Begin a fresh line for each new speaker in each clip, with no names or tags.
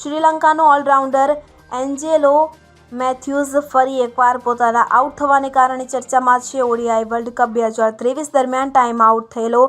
શ્રીલંકાનો allrounder Angelo Matthews ફરી એકવાર પોતાના આઉટ થવાને કારણે ચર્ચામાં છે. ઓડીઆઈ વર્લ્ડ કપ બે હજાર ત્રેવીસ દરમિયાન ટાઈમ આઉટ થયેલો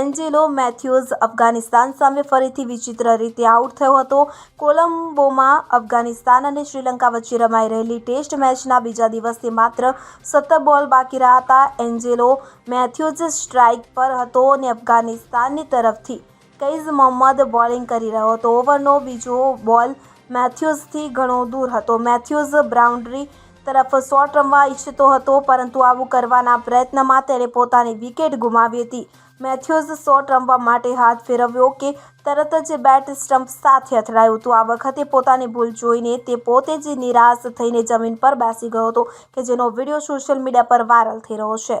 એન્જેલો મેથ્યુઝ અફઘાનિસ્તાન સામે ફરીથી વિચિત્ર રીતે આઉટ થયો હતો. કોલંબોમાં અફઘાનિસ્તાન અને શ્રીલંકા વચ્ચે રમાઈ રહેલી ટેસ્ટ મેચના બીજા દિવસે માત્ર સત્તર બોલ બાકી રહ્યા હતા. એન્જેલો મેથ્યુઝ સ્ટ્રાઇક પર હતો અને અફઘાનિસ્તાનની તરફથી કૈઝ મોહમ્મદ બોલિંગ કરી રહ્યો હતો. ઓવરનો બીજો બોલ મેથ્યુઝથી ઘણો દૂર હતો. મેથ્યુઝ બ્રાઉન્ડરી તરફ શોટ રમવા ઈચ્છતો હતો, પરંતુ આવું કરવાના પ્રયત્નમાં તેણે પોતાની વિકેટ ગુમાવી હતી. મેથ્યુઝ શોટ રમવા માટે હાથ ફેરવ્યો કે તરત જ બેટ સ્ટમ્પ સાથે અથડાયું હતું. આ વખતે પોતાની ભૂલ જોઈને તે પોતે જ નિરાશ થઈને જમીન પર બેસી ગયો હતો, કે જેનો વીડિયો સોશિયલ મીડિયા પર વાયરલ થઈ રહ્યો છે.